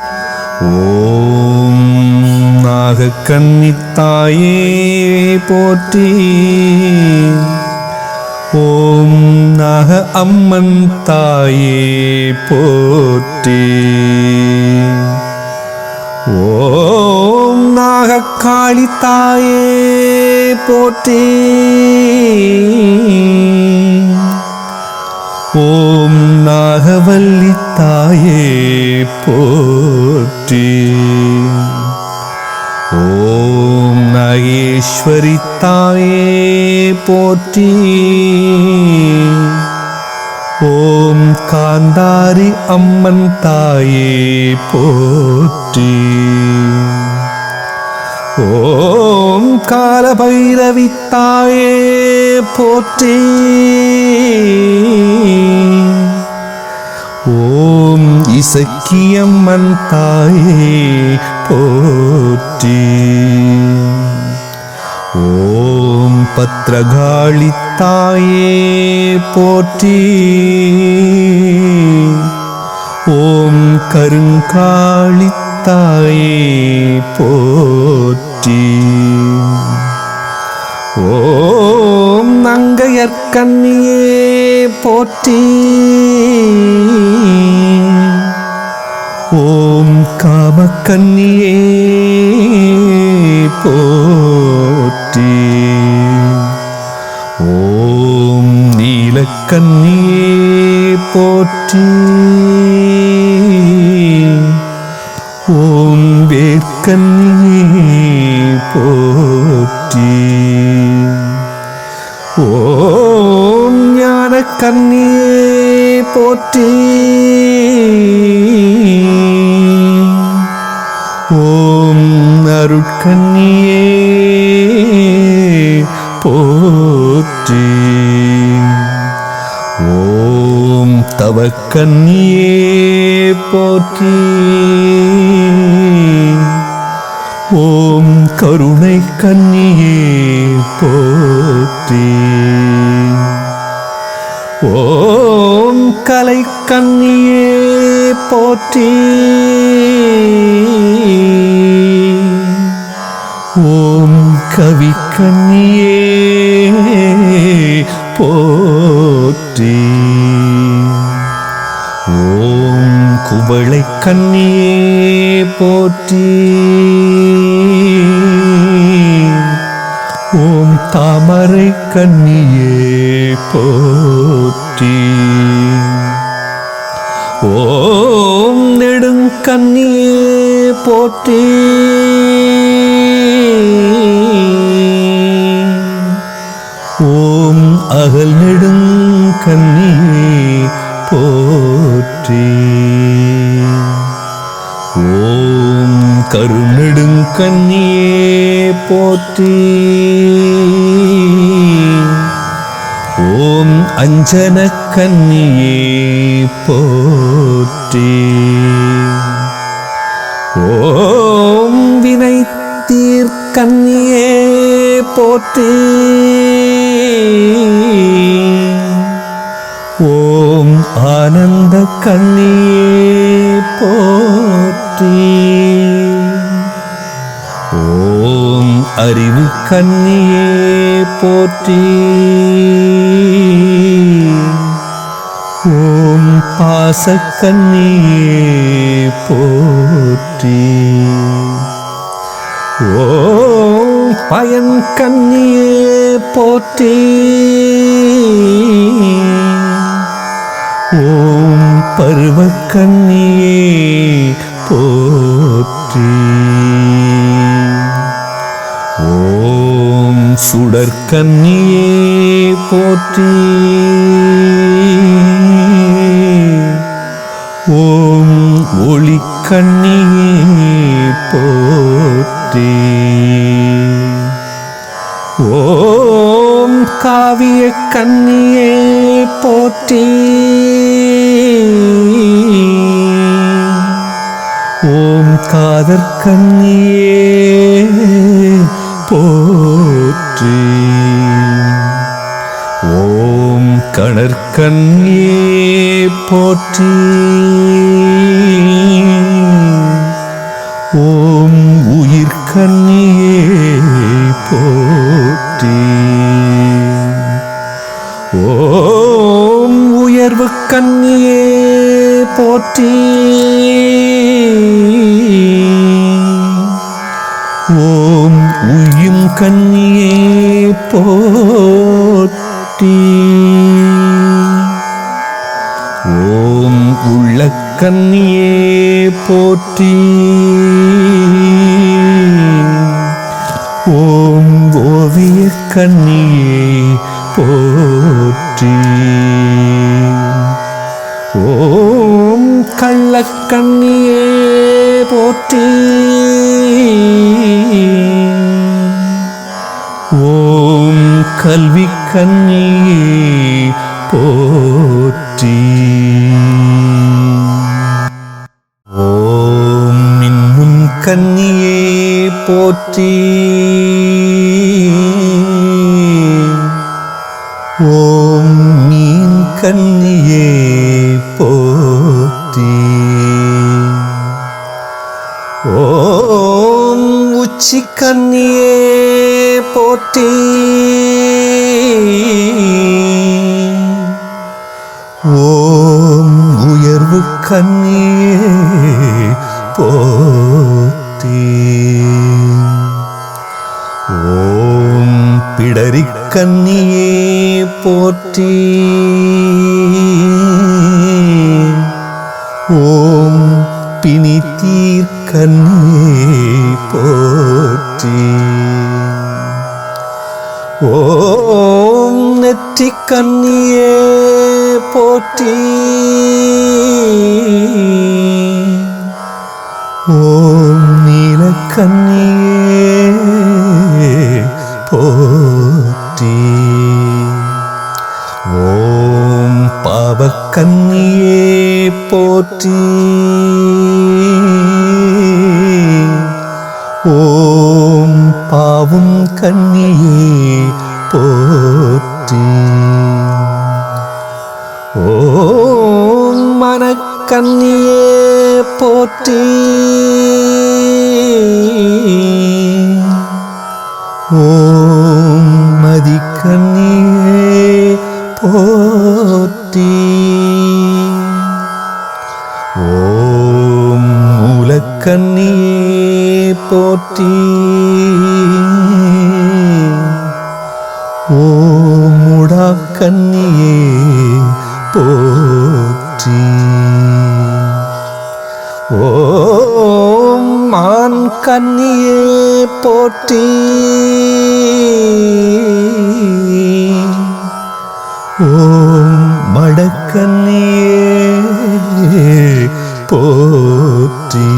ஓம் நாகக்கன்னித்தாயே போற்றி. ஓம் நாக அம்மன் தாயே போற்றி. ஓம் நாகக்காளி தாயே போற்றி. ஓம் நாகவல்லி தாயே போற்றி. ஓம் நாகேஸ்வரி தாயே போற்றி. ஓம் காந்தாரி அம்மன் தாயே போற்றி. ஓம் காலபைரவி தாயே போற்றி. ஓம் இசக்கியம்மன் தாயே போற்றி. ஓம் பத்ரகாளி தாயே போற்றி. ஓம் கருங்காளி தாயே போற்றி. ஓம் நங்கையற்கண்ணியே போற்றி. ஓம் காமக்கன்னியே போற்றி. ஓம் நீலக்கன்னியே போற்றி. ஓம் வேர்க்கன்னியே போற்றி. ஓம் ஞானக்கன்னியே போற்றி. ஓம் அருட்கண்ணியே போற்றி ஓம் தவக்கண்ணியே போற்றி ஓம் கருணை கண்ணியே போற்றி ஓம் கலை கண்ணியே போற்றி ஓம் கவி கன்னியே போற்றி. ஓம் குவளை கண்ணியே போற்றி. ஓம் தாமரை கண்ணியே போற்றி. ஓம் நெடுங்கண்ணியே போற்றி. ஓம் அகல் நெடுங்கன்னியே போற்றி. ஓம் கருநெடுங்கன்னியே போற்றி. ஓம் அஞ்சன கண்ணியே போற்றி. ஓம் வினை தீர்க்கண்ணியே போற்றி. ஓம் ஆனந்த கண்ணியே போற்றி. ஓம் அறிவு கண்ணியே போற்றி. ஓம் பாசக்கண்ணியே போற்றி. ஓம் பயன் கண்ணியே போற்றி. ஓம் பருவக்கண்ணியே போற்றி. ஓம் சுடற்கண்ணியே போற்றி. ஓம் ஒளிக்கண்ணியே போற்றி. ஓ காவிய கண்ணியை போற்றி. ஓம் காதற் கண்ணியே போற்றி. ஓம் கணற்கண்ணியே போற்றி. ஓம் உயிர்கண்ணியே போற்றி. ஓம் உயர்வு கண்ணியே போற்றி. ஓம் உயும் கண்ணியே போற்றி. ஓம் உள்ள கண்ணியே போற்றி. ஓம் ஓவிய கண்ணியே போற்றி. ஓம் கள்ளக்கண்ணியே போற்றி. ஓம் கல்வி கண்ணியே போற்றி. ஓம் மின்னும் கண்ணியே போற்றி. ஓம் மீன் கண்ணியே போத்தி ஓம் உச்சி கண்ணியே போற்றி. ஓம் உயர்வு கண்ணியே போத்தி ஓம் பிடரி கண்ணி போற்றி. ஓம் பிணி தீர்க்கண்ணே போற்றி. ஓம் நெற்றி கண்ணியே போற்றி. ஓம் நீலக்கண்ணியே பாவக்கண்ணியே போற்றி. ஓம் பாவும் கண்ணியே போற்றி. ஓம் மனக்கண்ணியே போற்றி. ஓம் மதிக்கண்ணியே போற்றி ஓம் மூலக்கண்ணியே போற்றி ஓம் முடாக்கண்ணியே மடக்கண்ணியே போற்றி.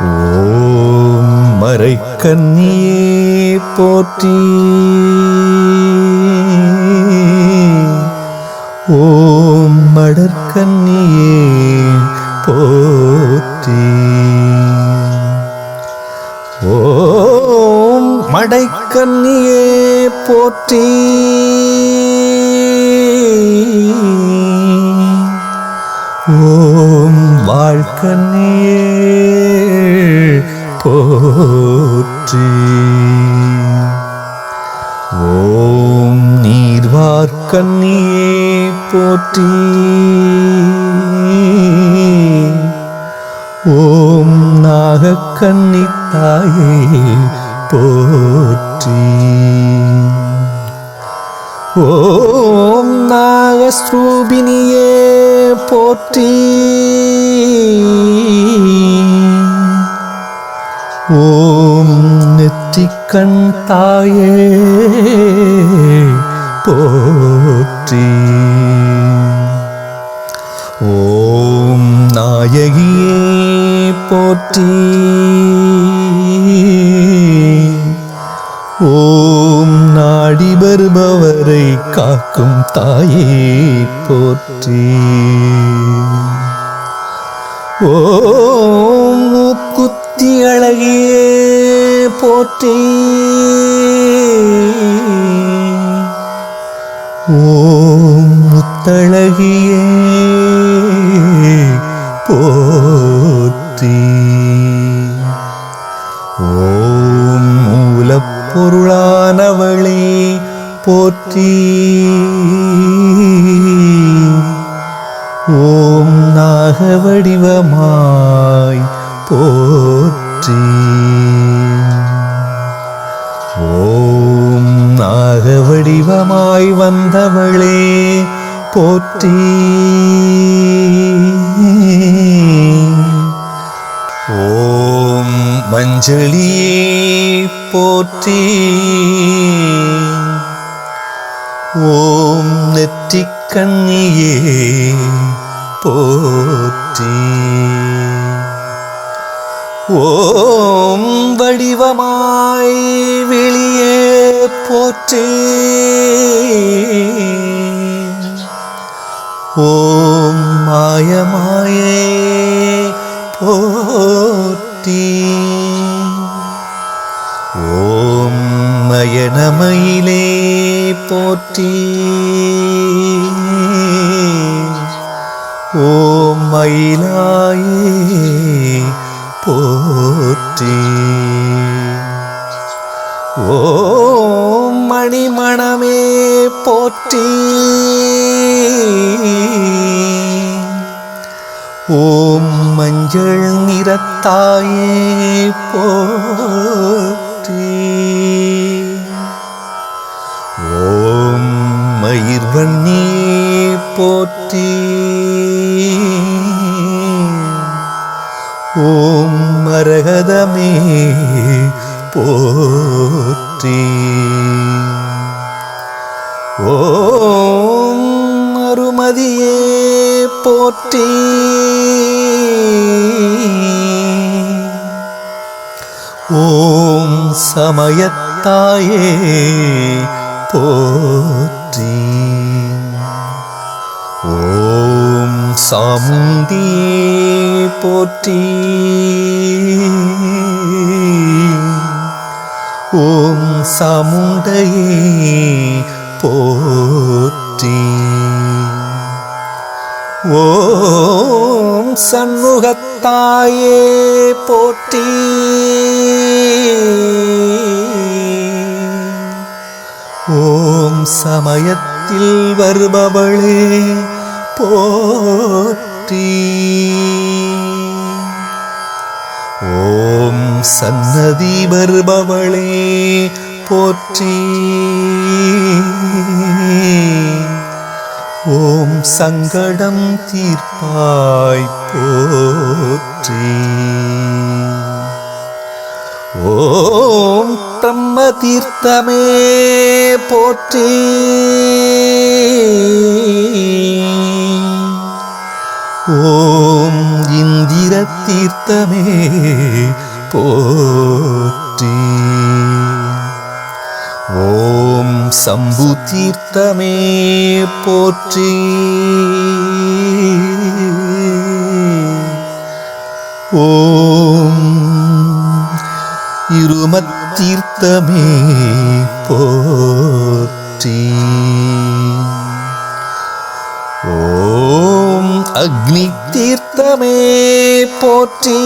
ஓம் மறைக்கண்ணியே போற்றி. ஓம் மடற்கண்ணி ஓம் வாழ்க்கண்ணியே போற்றி. ஓம் நீர்வார்க்கண்ணியே போற்றி. ஓம் நாகக்கண்ணி தாயே போற்றி. ஓம் நாகஸ்ரூபினியே போற்றி. ஓம் நெற்றிக்கண் தாயே போற்றி. ஓம் நாயகியே போற்றி. வருபவரை காக்கும் தாயே போற்றி. ஓம் குத்தி அழகியே போற்றி. ஓம் முத்தழகியே போற்றி. ஓம் மூலப்பொருளானவளே போற்றி. ஓம் நாகவடிவமாய் போற்றி. ஓம் நாகவடிவமாய் வந்தவளே போற்றி. ஓம் மஞ்சளியே போற்றி. ஓம் நெற்றிக்கண்ணியே போற்றி. ஓம் வடிவமாய் வெளியே போற்றி. ஓம் மாயமாயே போற்றி. ஓம் மயனமயிலே போற்றி. ஓம் மயிலாயே போற்றி. ஓம் மணிமணமே போற்றி. ஓம் மஞ்சள் நிறத்தாயே போ மயிர்வண்ணி போற்றி. ஓம் மரகதமே போற்றி. ஓம் அருமதியே போற்றி. ஓம் சமயத்தாயே போற்றி ஓம் சாமுண்டியே போற்றி. ஓம் சாமுண்டையே போற்றி. ஓம் சண்முகத்தாயே போற்றி. ஓம் சமயத்தில் வருபவளே போற்றி. ஓம் சன்னதி வருபவளே போற்றி. ஓம் சங்கடம் தீர்ப்பாய் போற்றி. ஓம் பிரம்ம தீர்த்தமே. போற்றி. ஓம் இந்திர தீர்த்தமே போற்றி. ஓம் சம்பு தீர்த்தமே போற்றி. ஓம் தீர்த்தமே போற்றி. ஓம் அக்னி தீர்த்தமே போற்றி.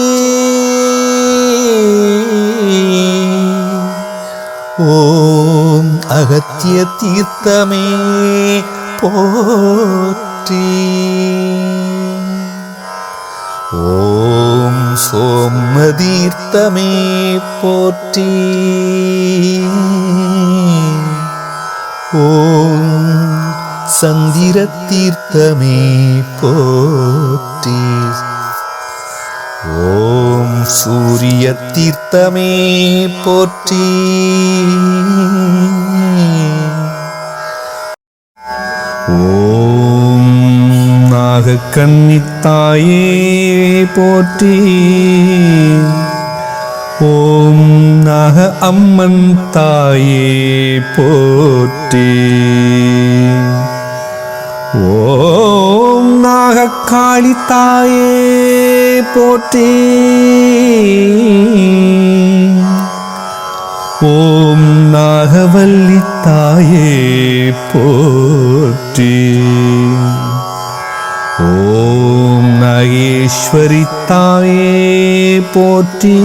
ஓம் அகத்திய தீர்த்தமே போற்றி. ஓம் ஓம் சோமதீர்த்தமே போற்றி. ஓம் சந்திர தீர்த்தமே போற்றி. ஓம் சூரிய தீர்த்தமே போற்றி. கன்னித்தாயே போற்றி. ஓம் நக அம்மன் தாயே போற்றி. ஓம் நாகக்காளி தாயே போற்றி. ஓம் நாகவல்லி தாயே போற்றி. ஓம் நகேஸ்வரி தாயே போற்றி.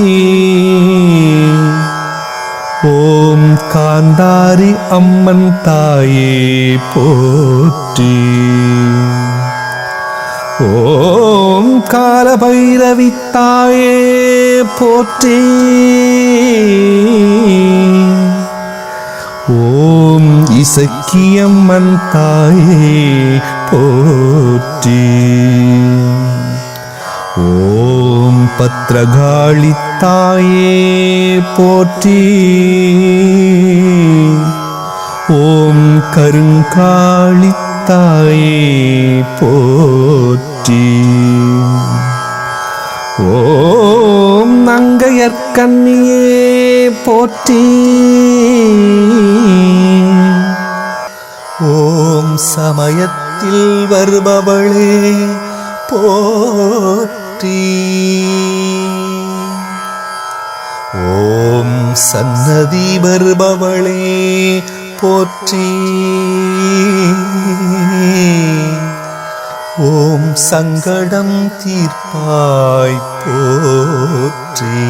ஓம் காந்தாரி அம்மன் தாயே போற்றி. ஓம் காலபைரவி தாயே போற்றி. ஓம் இசக்கியம்மன் தாயே போற்றி ஓம் பத்ரகாளி தாயே போற்றி. ஓம் கருங்காளி தாயே போற்றி. ஓம் நங்கையற்கண்ணியே போற்றி. ஓம் சமயத் சமயத்தில் வருபவளே போற்றி. ஓம் சன்னதி வருபவளே போற்றி. ஓம் சங்கடம் தீர்ப்பாய் போற்றி.